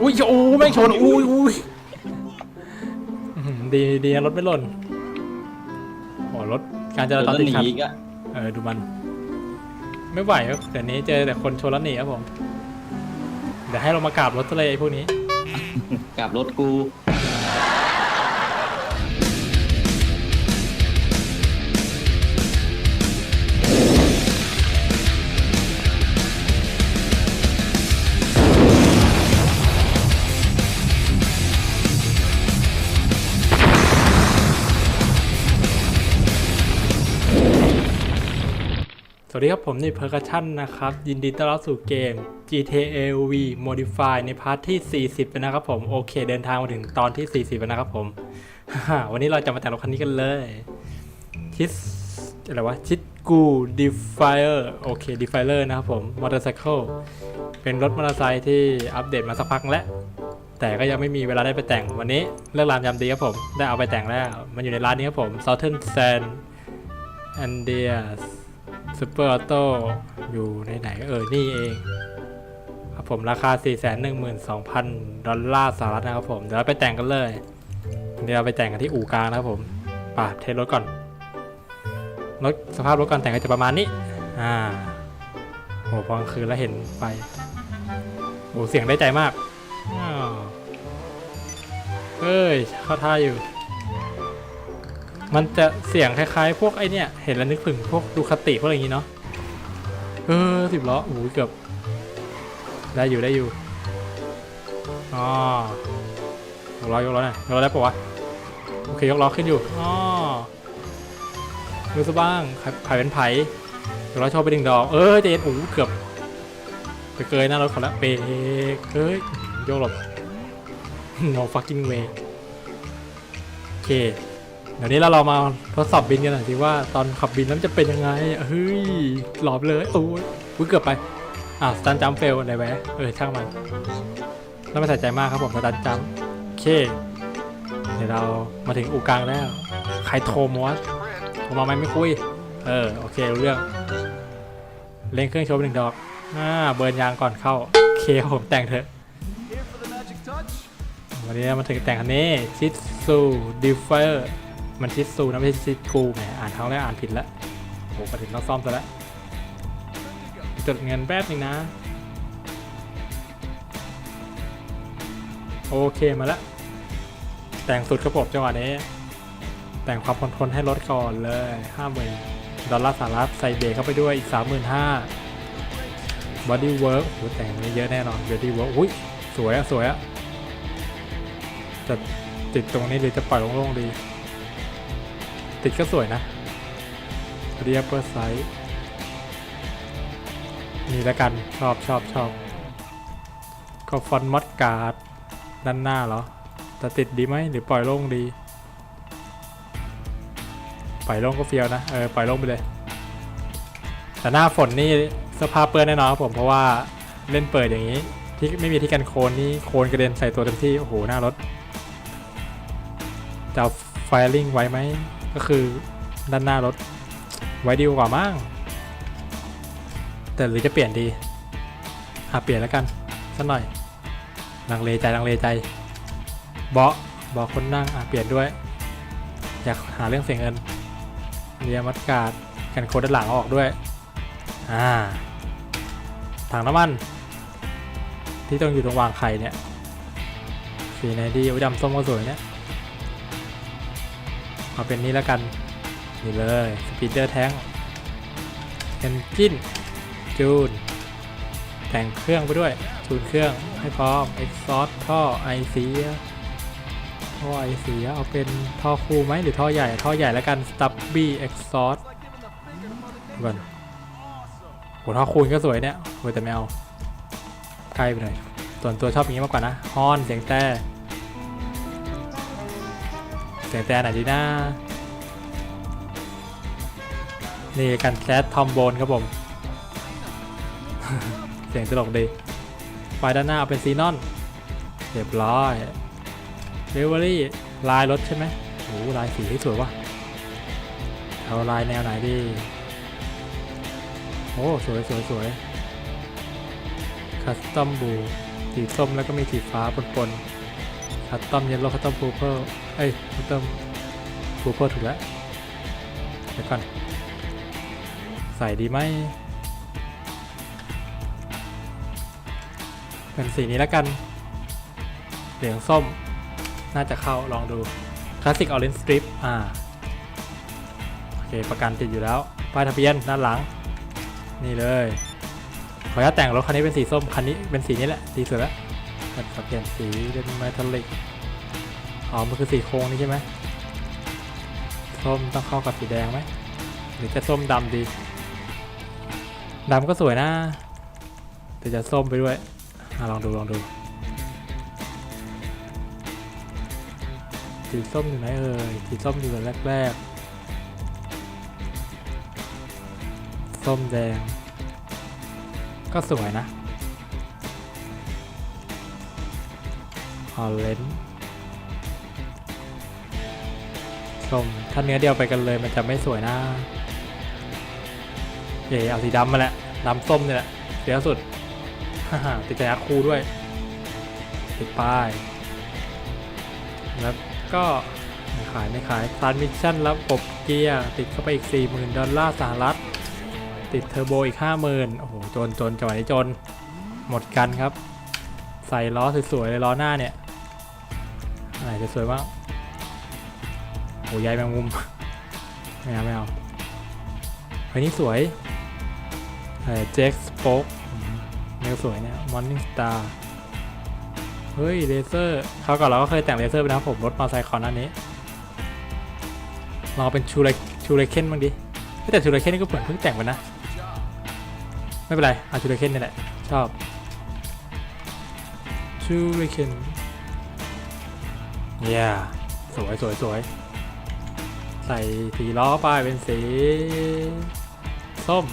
อุ้ยโอ้แม่งชนอุ้ยอุ้ยอื้อหือดีดีนะรถไม่หล่นโอ้รถการจราจรแล้วติดหนีขัดอีกอะเออดูมัน ไม่ไหวครับเดี๋ยวนี้เจอแต่คนชนแล้วหนีครับผมเดี๋ยวให้เรามากราบรถซะเลยไอ้พวกนี้กลับรถกู วัสดีครับผมนี่เพอร์คัชั่นนะครับ ยินดีต้อนรับสู่เกม GTA V Modify ในพาร์ทที่ 40แล้วนะครับผมโอเค เดินทางมาถึงตอนที่ 40แล้วนะครับผมวันนี้เราจะมาแต่งรถคันนี้กันเลยชิสอะไรวะชิดกูดีไฟเออร์โอเคดีไฟเลอร์นะครับผมมอเตอร์ไซค์เป็นรถมอเตอร์ไซค์ที่อัปเดตมาสักพักแล้ว แต่ก็ยังไม่มีเวลาได้ไปแต่งวันนี้เลิกรามยามดีครับผมได้เอาไปแต่งแล้ว มันอยู่ในร้านนี้ครับผม Southern Sand Andreas ซูเปอร์ออโต้อยู่ในไหนเออ นี่เอง ครับผมราคา 412,000 ดอลลาร์สหรัฐนะครับผม เดี๋ยวเราไปแต่งกันเลย เดี๋ยวเราไปแต่งกันที่อู่กลางนะครับผมป่ะเทสรถก่อน รถสภาพรถก่อนแต่งก็จะประมาณนี้ อ่าโหพอกลางคืนแล้วเห็นไฟโอ้เสียงได้ใจมากเอ้ยเข้าท่าอยู่ มันจะเสียงคล้ายๆ พวกไอเนี่ยเห็นแล้วนึกถึงพวกดูคาติพวกอะไรอย่างงี้เนาะเออสิบล้อโอ้โหเกือบได้อยู่ได้อยู่อ๋อยกล้อยกล้อหน่อยยกล้อได้ปะวะโอเคยกล้อขึ้นอยู่อ๋อดูซะบ้างใครใครเป็นไผ่ยกล้อชว์ไปดึงดอกเออเจนโอ้โหเกือบไปเกยหน้ารถเขาละเบรกเฮ้ยโยกหลบ no fucking way โอเค เดี๋ยวนี้เราเรามาทดสอบบินกันหน่อยสิว่าตอนขับบินแล้วมันจะเป็นยังไงเฮ้ยหลอบเลยโอ้ยเกือบไปอะสตันจัมเฟลอะไรแวะเออช่างมันแล้วไม่ใส่ใจมากครับผมสตันจัมโอเคเดี๋ยวเรามาถึงอู่กลางแล้วใครโทรมาวะโทรมาไหมไม่คุย เออโอเครู้เรื่องเล่นเครื่องโชว์หนึ่งดอกอ่าเบิร์นยางก่อนเข้าโอเคผมแต่งเถอะวันนี้มาถึงแต่งคันนี้ชิดซูดิฟเฟอร์ มันชิดซูนะไม่ใช่ชิดกูแหมอ่านครั้งแรกอ่านผิดแล้วโอ้มาถึงต้องซ่อมซะล้วจดเงินแป๊บนึงนะ โอเคมาล้วแต่งสุดกระผมจังหวะนี้ แต่งความทนทนให้รถก่อนเลยห้าหมื่นดอลลาร์สหรัฐใส่เบรกเข้าไปด้วยอีกสามหมื่นห้าบอดี้เวิร์กโอ้แต่งนี้เยอะแน่นอนบอดี้เวิร์กอุ้ยสวยอะสวยอะจะติดตรงนี้หรือจะปล่อยโล่งๆดี ติดก็สวยนะเรียบเปอร์ไซส์นี่ล้วกันชอบชอบชอบก็ฟอนต์มอดการ์ดด้านหน้าเหรอจะติดดีไหมหรือปล่อยโล่งดี ปล่อยโล่งก็เฟียวนะเออปล่อยโล่งไปเลย แต่หน้าฝนนี่เสภาพเปื้อนแน่นอนครับผมเพราะว่าเล่นเปิดอย่างนี้ที่ไม่มีที่กันโคลนนี่โคลนกระเด็นใส่ตัวเต็มที่โอ้โหหน้ารถจะไฟลิ่งไว้ไหม ก็คือด้านหน้ารถไว้ดีกว่ามั้งแต่หรือจะเปลี่ยนดีอะเปลี่ยนแล้วกันสักหน่อยลังเลใจลังเลใจเบาะเบาะคนนั่งอะเปลี่ยนด้วย อยากหาเรื่องเสียงเงินเรียมัดกาดกันโคดด้านหลังออกด้วย อ่า ถังน้ำมัน ที่ต้องอยู่ตรงวางไข่เนี่ยสีไหนดีอุ้ยดำส้มก็สวยเนี่ย เอาเป็นนี้แล้วกัน นี่เลยสปีดเดอร์แท้งเอนจินจูน แต่งเครื่องไปด้วย จูนเครื่องให้พร้อมเอ็กซอสท่อไอเสียท่อไอเสียเอาเป็นท่อคู่ไหมหรือท่อใหญ่ ท่อใหญ่แล้วกันสตับบี้เอ็กซอสก่อนโหท่อคูณก็สวยเนี่ยโหแต่ไม่เอาใกล้ไปหน่อยส่วนตัวชอบอย่างนี้มากกว่านะฮอนเสียงแต่ เสียงแต่ไหนดีนะนี่กันแคสทอมโบนครับผม เสียงตลกดีไฟด้านหน้าเอาเป็นซีนอนเรียบร้อยเดลิเวอรี่ลายรถใช่ไหมโอ้ลายสีที่สวยว่ะเอาลายแนวไหนดี โอ้ สวยสวยสวยคัสตอมบูสีส้มแล้วก็มีสีฟ้าปนๆ คัตตอมเยลโล่คัตตอมพูเพิลเอ้ยคัตตอมพูเพิลถูกแล้วเดี๋ยวก่อนใส่ดีไหมเป็นสีนี้แล้วกัน เหลืองส้มน่าจะเข้าลองดูคลาสสิกออเรนจ์สตริปอ่าโอเคประกันติดอยู่แล้วป้ายทะเบียนด้านหลัง นี่เลย ขออนุญาตแต่งรถคันนี้เป็นสีส้มคันนี้เป็นสีนี้แหละดีสุดแล้ว แต่ขอเปลี่ยนสีเป็นเมทัลลิกอ๋อมันคือสีโค้งนี่ใช่ไหมส้มต้องเข้ากับสีแดงไหมหรือจะส้มดำดีดำก็สวยนะแต่จะส้มไปด้วยอลองดูลองดูสีส้มอยู่ไหนเอ่ยสีส้มอยู่แรกๆส้มแดง ก็สวยนะ ออเรนจ์ส้มถ้าเนื้อเดียวไปกันเลยมันจะไม่สวยนะเย่เอาสีดำมาแหละดำส้มนี่แหละเสียสุดฮ่าฮ่าติดใจอาคูด้วยติดป้าย แล้วก็ไม่ขายไม่ขายทรานมิชชั่นระบบเกียร์ติดเข้าไปอีก 40,000 ดอลลาร์สหรัฐ ติดเทอร์โบอีก 50,000 โอ้โห จนจนจังหวะนี้จน หมดกันครับ ใส่ล้อสวยๆเลยล้อหน้าเนี่ย อะไรจะสวยบ้างโอ้ยใยแมงมุม ไม่เอาไม่เอาเฮ้ยนี่สวยเจ็กสป็อกเนื้อสวยเนี่ยมอร์นิ่งสตาร์เฮ้ยเลเซอร์เขาก่อนเราก็เคยแต่งเลเซอร์ไปนะผมรถมอเตอร์ไซค์คอนอันนี้ลองเอาเป็นชูไรชูไรเคนบ้างดิแต่ชูไรเคนนี่ก็เหมือนเพิ่งแต่งไปนะ ไม่เป็นไรเอาชูไรเคนนี่แหละชอบชูไรเคน เย้สวยสวยสวยใส่สีล้อป้ายเป็นสี ส้ม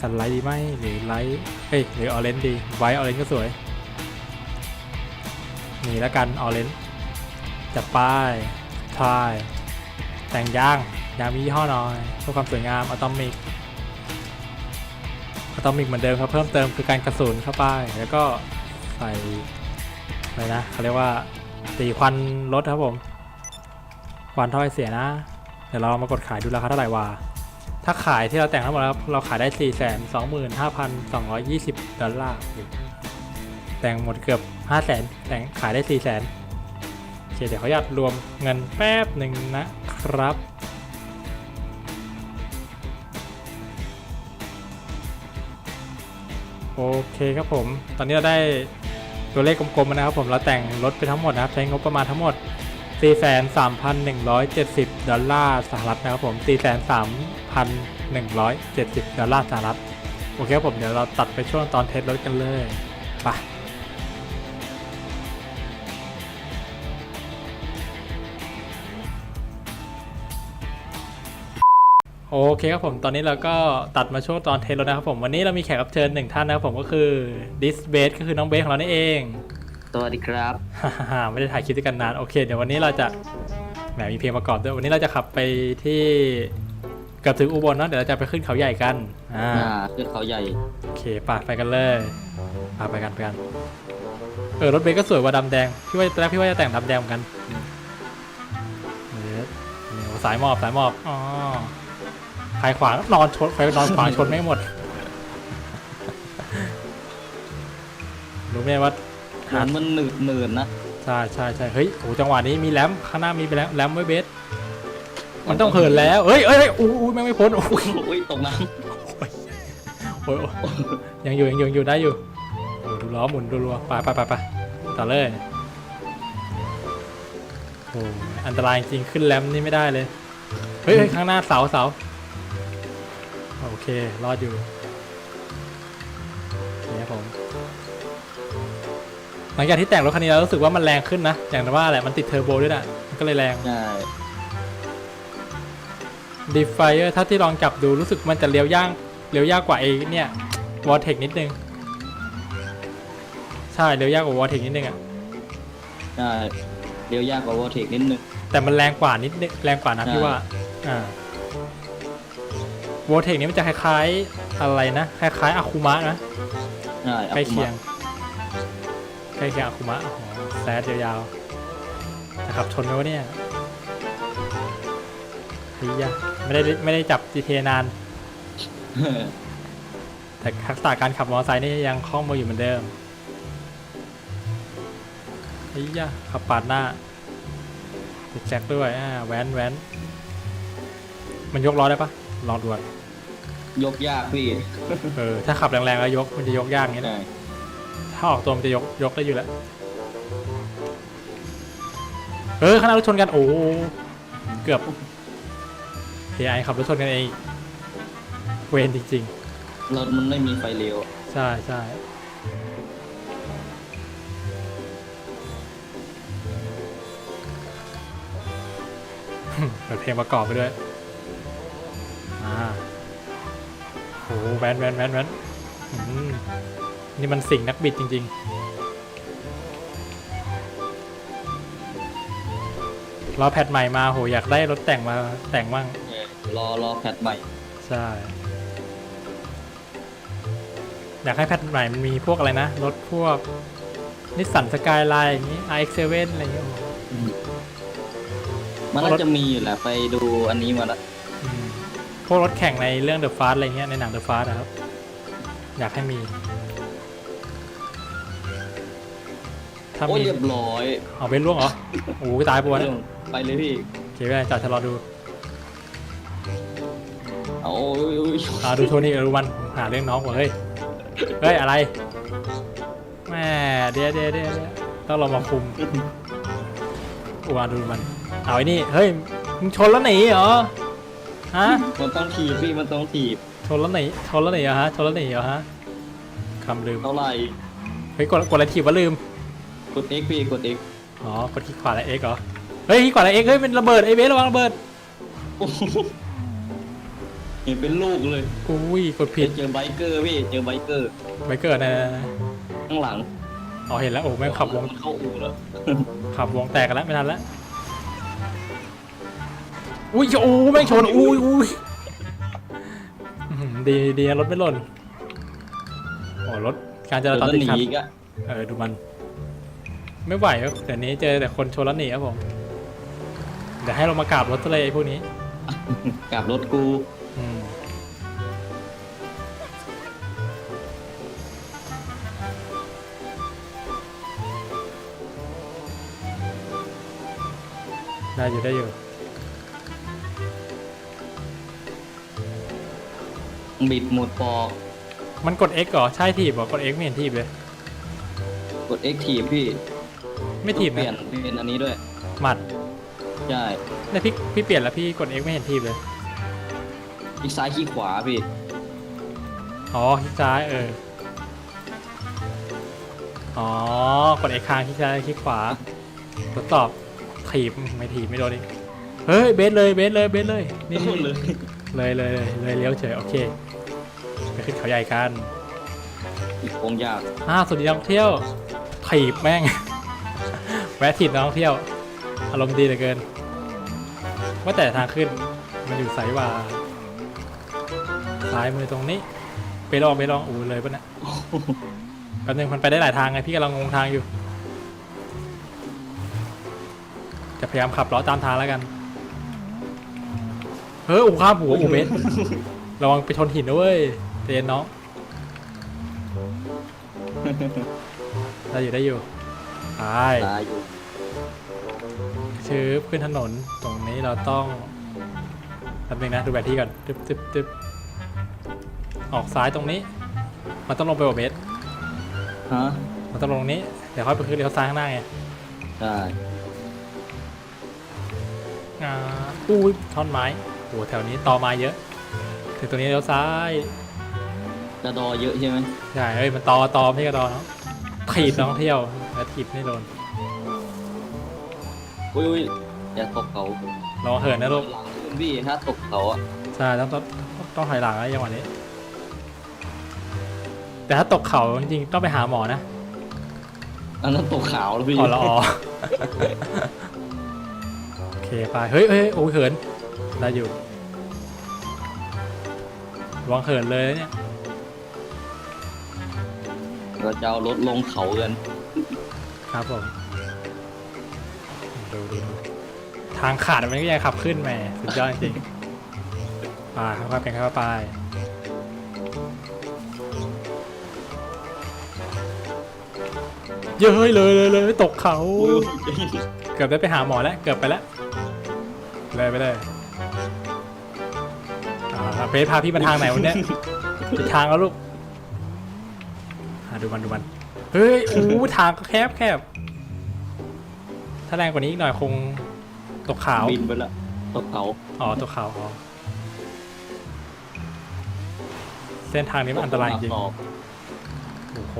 สันไลท์ดีไหมหรือไลท์เอ้ยหรือออเรนจ์ดีไวท์ออเรนจ์ก็สวย นี่แล้วกันออเรนจ์จับป้ายทายแต่งยางยางมียี่ห้อหน่อยเพื่อความสวยงามอะตอมิกอะตอมิกเหมือนเดิมครับ เพิ่มเติมคือการกระสุนเข้าไป แล้วก็ใส่ อะไรนะเขาเรียกว่าตีควันรถครับผมควันถ้อยเสียนะ เดี๋ยวเรามากดขายดูราคาเท่าไหร่วาถ้าขายที่เราแต่งทั้งหมดแล้วเราขายได้ 4 2 5 2 2 0 ดอลลาร์แต่งหมดเกือบ 5 0 0แสนแต่งขายได้ 4 0 0แสนเคเดี๋ยวเขาอยากรวมเงินแป๊บหนึ่งนะครับโอเคครับผม ตอนนี้เราได้ ตัวเลขกลมๆนะครับ ผมเราแต่งรถไปทั้งหมดนะครับ ใช้งบประมาณทั้งหมด 43,170 ดอลลาร์สหรัฐนะครับผม 43,170 ดอลลาร์สหรัฐ โอเคครับผม เดี๋ยวเราตัดไปช่วงตอนเทสรถกันเลย ไป โอเคครับผมตอนนี้เราก็ตัดมาช่วงตอนเทสรถนะครับผมวันนี้เรามีแขกรับเชิญหนึ่งท่านนะครับผมก็คือดิสเบสก็คือน้องเบสของเรานี่เองสวัสดีครับฮ่าๆไม่ได้ถ่ายคลิปด้วยกันนานโอเค เดี๋ยววันนี้เราจะแหมมีเพลงประกอบด้วยวันนี้เราจะขับไปที่เกือบถึงอุบลเนาะเดี๋ยวเราจะไปขึ้นเขาใหญ่กันอ่าอ่าขึ้นเขาใหญ่โอเคป่ะไปกันเลยป่ะไปกันไปกันเออรถเบรกก็สวยกว่าดำแดงพี่ว่าตอนแรกพี่ว่าจะแต่งดำแดงเหมือนกันเดี๋ยวนี่โอ้สายหมอบสายหมอบอ๋อ ใครขวางนอนชนใครนอนขวางชนไม่หมด รู้ไหมว่าเหมือนมันหนืดหนืดๆนะ ใช่ใช่ใช่เฮ้ยโอ้จังหวะนี้มีแรมข้างหน้ามีแรมแรมไว้เบส มันต้องเหินแล้วเฮ้ยเฮ้ยเฮ้ยอู้อู้แม่งไม่พ้นโอ้ยอุ้ยตกน้โอ้ยโอ้ยยังอยู่ยังอยู่ยังอยู่ได้อยู่โอ้ดูล้อหมุนดูรัวไปไปไปไปต่อเลยโอ้อันตรายจริงขึ้นแรมนี่ไม่ได้เลย เฮ้ยเฮ้ยข้างหน้าเสาเสา โอเค รอดอยู่นี่ครับผมหลังจากที่แต่งรถคันนี้แล้วรู้สึกว่ามันแรงขึ้นนะ อย่างว่าแหละมันติดเทอร์โบด้วยนะมันก็เลยแรงำใช่ดีไฟเออร์ถ้าที่ลองจับดูรู้สึกมันจะเลี้ยวย่างเลี้ยวยากกว่าไอ้เนี่ยวอลเทคนิดนึง ใช่เลี้ยวยากกว่าวอลเทคนิดนึงอะใช่เลี้ยวยากกว่าวอเทคนิดนึงแต่มันแรงกว่านิดนึงแรงกว่านะใช่พี่ว่า อ่า วอลเทคนี้มันจะคล้ายๆอะไรนะ คล้ายๆอาคุมะนะอช่ใกล้เคียงอาคุมใกล้เคียงอาคุมะโอ้โหแซดยาวๆจะขับชนไหมวะเนี่ยเฮียไม่ได้ไม่ได้จับ GTA นานะแต่ทักษะการขับมอเตอร์ไซค์นี่ยังคล่องมืออยู่เหมือนเดิมเฮียขับปาดหน้าติดแจ็คด้วยอ่าแว้นแว้นมันยกล้อได้ปะ ลองดูอะยกยากพี่เออถ้าขับแรงๆแล้วยกมันจะยกยากอย่างเงี้ยนะ ใช่ถ้าออกตัวมันจะยกยกได้อยู่แล้ว เออขณะรถชนกันโอ้โหเกือบ AI ขับรถชนกันเองอีกเวนจริง รถมันไม่มีไฟเลี้ยวๆ ใช่ใช่เปิดเพลงประกอบไปด้วย โหแวนแวนแวนแวนอืมนี่มันสิ่งนักบิดจริง ๆ รอแพทใหม่มาโหอยากได้รถแต่งมาแต่งบ้างรอรอแพทใหม่ ใช่ อยากให้แพทใหม่มันมีพวกอะไรนะ รถพวกนิสสันสกายไลน์อย่างนี้ RX7 อะไรอย่างเงี้ยโอ้โหมันน่าจะมีอยู่แหละไปดูอันนี้มาแล้วอืม พวกรถแข่งในเรื่อง The Fast อะไรเงี้ยในหนัง The Fast นะครับ อยากให้มี ถ้าโอ้ยมีเรียบร้อยเอาเป็นล่วงเหรอโอ้โหตายปะวะเนี่ยไปเลยพี่โอเคไม่เป็นไรจอดชะลอดูเอาโอ้ยโอ้ยอ่าดูโทนี่ดูมันหาเรื่องน้องว่ะเฮ้ยเฮ้ยอะไรแม่เดี๋ยวเดี๋ยวเดี๋ยวเดี๋ยวต้องเรามาคุมอุวาดูมันเอาไอ้นี่เฮ้ยมึงชนแล้วหนีเหรอ ฮะมันต้องถีบพี่มันต้องถีบชนแล้วหนีชนแล้วหนีเหรอฮะชนแล้วหนีเหรอฮะคำลืมเท่าไหร่เฮ้ยกดกดอะไรถีบวะลืมกด X พี่กด X อ๋อกดที่ขวาแล้วเอ็กเหรอเฮ้ยที่ขวาแล้วเอ็กเฮ้ยเป็นระเบิดไอ้เบสระวังระเบิดโอ้โหเห็นเป็นลูกเลยอุ้ยกดผิดเจอไบเกอร์พี่เจอไบเกอร์ไปเกิดนะข้างหลังอ๋อเห็นแล้วโอ้แม่งขับวงมันเข้าอู่แล้วขับวงแตกกันแล้วไม่ทันแล้ว อุ้ยโอ้แม่งชนอุ้ยอุ้ยอื้อหือดีดีนะรถไม่หล่นโอ้รถการจเดี๋ยราวจรก็ติดหนีขัด อีกอะเออดูมัน ไม่ไหวครับเดี๋ยวนี้เจอแต่คนชนแล้วหนีครับผม เดี๋ยวให้เรามากราบรถทะเลไอ้พวกนี้ กลับรถกูอืมได้อยู่ได้อยู่ บิดหมดปอกมันกด X เหรอ ใช่ถีบเหรอกด X ไม่เห็นถีบเลย กด X ถีบพี่ไม่ถีบเปลี่ยนะนเป็นอันนี้ด้วยหมัดใช่แต่พี่พี่เปลี่ยนแล้วพี่กด X ไม่เห็นถีบเลย คลิกซ้ายคลิกขวาพี่อ๋อคลิกซ้ายเออ อ๋อ กด X ค้างคลิกซ้ายคลิกขวาทดสอบถีบไม่ถีบไม่โดนอีกเฮ้ยเบสเลยเบสเลยเบสเลยนี่พูดเลยเลยเลยเลยเลยเลี้ยวเฉยโอเค ไปขึ้นเขาใหญ่กันอีกโค้งยากอ้าวสวัสดีนักท่องเที่ยวถีบแม่ง แวะถีบนักท่องเที่ยว อารมณ์ดีเหลือเกิน ว่าแต่ทางขึ้นมันอยู่สายว่าซ้ายมือตรงนี้ ไปลองไปลองอูเลยปะเนี่ยแป๊บนึงมันไปได้หลายทางไงพี่กำลังงงทางอยู่ จะพยายามขับล้อตามทางแล้วกัน เฮ้ยอูข้ามหัวอูเบสระวังไปชนหินนะเว้ย เตียนน้อง ได้อยู่ได้อยู่ไปตายอยู่ชื้อขึ้นถนนตรงนี้เราต้องแป๊บนึงนะดูแผนที่ก่อนตึ๊บตึ๊บตึ๊บออกซ้ายตรงนี้ มันต้องลงไปกว่าเบสฮะมันต้องลงตรงนี้ เดี๋ยวค่อยไปขึ้นเลี้ยวซ้ายข้างหน้าไงได้อ่าอุ้ยท่อนไม้โหแถวนี้ตอไม้เยอะ ถึงตรงนี้เลี้ยวซ้าย จะดอเยอะใช่ไหมใช่เฮ้ยมันตอตอไม่ใช่กระดอเนาะถีบนักท่องเที่ยวแล้วถีบไม่โดนอุ้ยอุ้ยอย่าตกเขาลองเหินนะลูกหลังขึ้นพี่ถ้าตกเขาอะใช่ต้องต้องต้องถอยหลังแล้วจังหวะนี้ แต่ถ้าตกเขาจริงๆต้องไปหาหมอนะอันนั้นตกขาวแล้วพี่อ๋อละอ๋อโอเคไปเฮ้ยเฮ้ยโอ้ยเขินได้อยู่ระวังเขินเลยนะเนี่ย เราจะเอารถลงเขากันครับผมดูดูดูทางขาดมันก็ยังขับขึ้นแหมสุดยอดจริงๆไปค่อยๆเป็นค่อยๆไปเย้ยเลยเลยเลยตกเขาอุ้ยเกือบได้ไปหาหมอแล้ว เกือบไปแล้ว เลยไปเลยอ่าเบสพาพี่มาทางไหนวันเนี้ยผิดทางแล้วลูก อ่าดูมันดูมัน เฮ้ยโอ้โหทางก็แคบแคบ ถ้าแรงกว่านี้อีกหน่อยคงตกขาว บินไปละตกเขาอ๋อตกขาวอ๋อเส้นทางนี้มันอันตรายจริงออกโอ้โห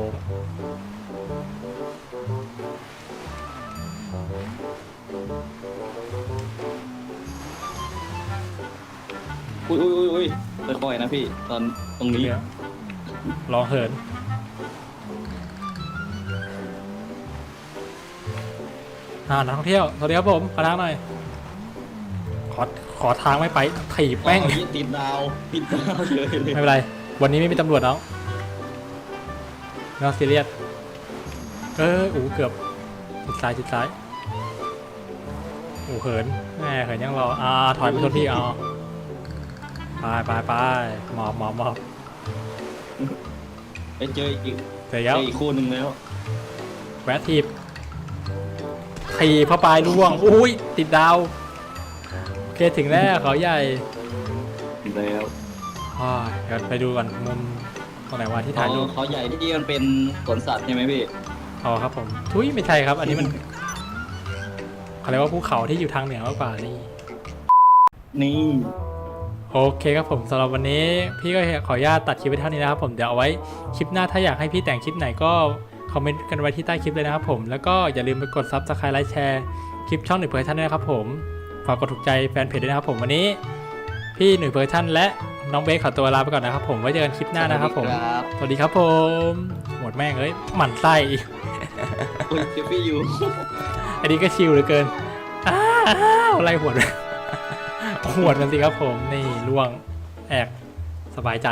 อุ้ยอุ้ยอุ้ยอุ้ยค่อยๆนะพี่ ตอนตรงนี้เดี๋ยวลองเหิน อ่านักท่องเที่ยวสวัสดีครับผมขอทางหน่อย ขอขอทางไม่ไปถีบแม่ง อ๋อติดดาวติดดาวเลยเลยไม่เป็นไร วันนี้ไม่มีตำรวจแล้วนอซีเรียส เอออูเกือบจิดซ้ายจิดซ้าย อูเขินแม่เขินยังรอ อ่า ถอยไปชนพี่เอาไปไปไปหมอบหมอบหมอบไปเจออีกเสร็จเจแล้วออีกคู่หนึ่งแล้ว แวะทีบ ทีบเข้าไปล่วงอุ้ยติดดาวโอเคถึงแล้วเขาใหญ่แล้วอ่าเดี๋ยวไปดูก่อนมุมตรงไหนว่าที่อ๋ถ่ายรูอปเขาใหญ่ที่มันเป็นสวนสัตว์ใช่ไหมพี่อ๋อครับผมทุยไม่ใช่ครับ อันนี้มันเขาเรียกว่าภูเขาที่อยู่ทางเหนือมากกว่านี่นี่โอเคครับผมสำหรับวันนี้ พี่ก็ขออนุญาตตัดคลิปไว้เท่านี้นะครับผมเดี๋ยวเอาไว้คลิปหน้าถ้าอยากให้พี่แต่งคลิปไหนก็ คอมเมนต์กันไว้ที่ใต้คลิปเลยนะครับผมแล้วก็อย่าลืมไปกดซับสไครต์ไลค์แชร์คลิปช่องหนึ่งเพื่อท่านด้วยนะครับผมฝากกดถูกใจแฟนเพจด้วยนะครับผมวันนี้ พี่หนึ่งเพื่อท่านและน้องเบสขอตัวลาไปก่อนนะครับผมไว้เจอกันคลิปหน้านะครับผมครับสวัสดีครับผม หมดแม่งเอ้ยหมั่นไส้อีกอุ้ยเซฟฟี่อยู่ อันนี้ก็ชิลเหลือเกิน อ้าวไล่หวดหวดมันสิครับผม นี่ล่วง แอก สบายใจ